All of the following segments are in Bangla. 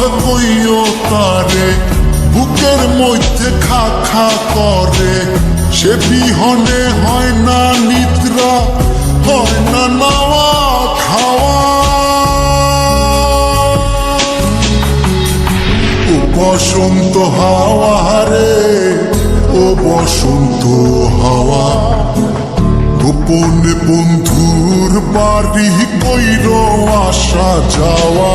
কথা কইও তারে, বুকের মধ্যে খা খা করে। সে বিহনে হয় না নিদ্রা, হয় না নাওয়া খাওয়া। ও বসন্ত হাওয়া রে, ও বসন্ত হাওয়া। গোপনে বন্ধুর বাড়ি কইর আসা যাওয়া।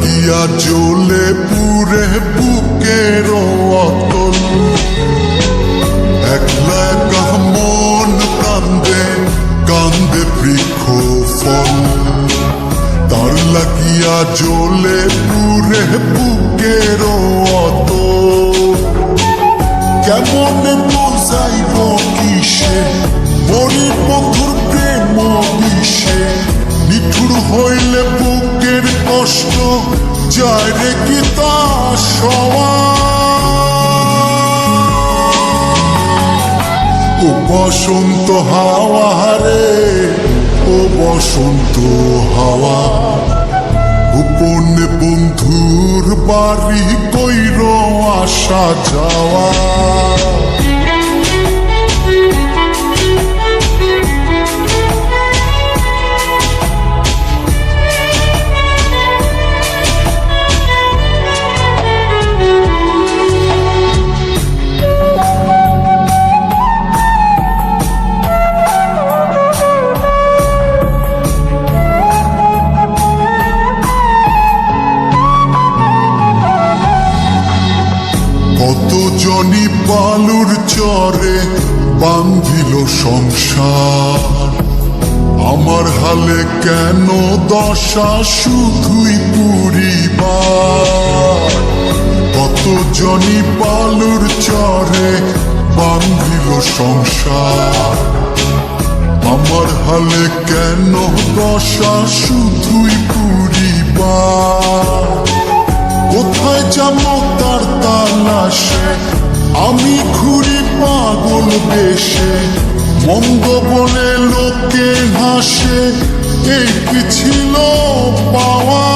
লাগিয়া জ্বলে পুরে বুকের অতল। একলা একা মন কান্দে কান্দে বৃক্ষ ফল তার লাগিয়া জ্বলে পুরে বুকের অতল। কেমন বোঝাইব কিসে? মরির বন্ধুর প্রেম বিষে হইলে বুকের কষ্ট যায় রে কি তা সওয়া ও বসন্ত হাওয়া রে ও বসন্ত হাওয়া। গোপনে বন্ধুর বাড়ি কইর আসা যাওয়া। বান্ধিল সংসার। আমার হালে কেন দশা শুধুই পুরিবার? কত জনি বালুর চরে বান্ধিল সংসার? আমার হালে কেন দশা শুধুই পুরিবার? কোথায় যাব তার তালাশে? আমি ঘুরি পাগল বেশে মন্দ বলে লোকে হাসে, এই কি ছিল পাওয়া?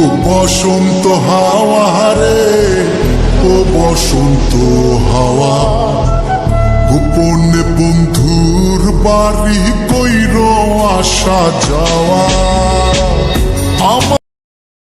ও বসন্ত হাওয়া রে ও বসন্ত হাওয়া। গোপনে বন্ধুর বাড়ি কইর আসা যাওয়া। আমার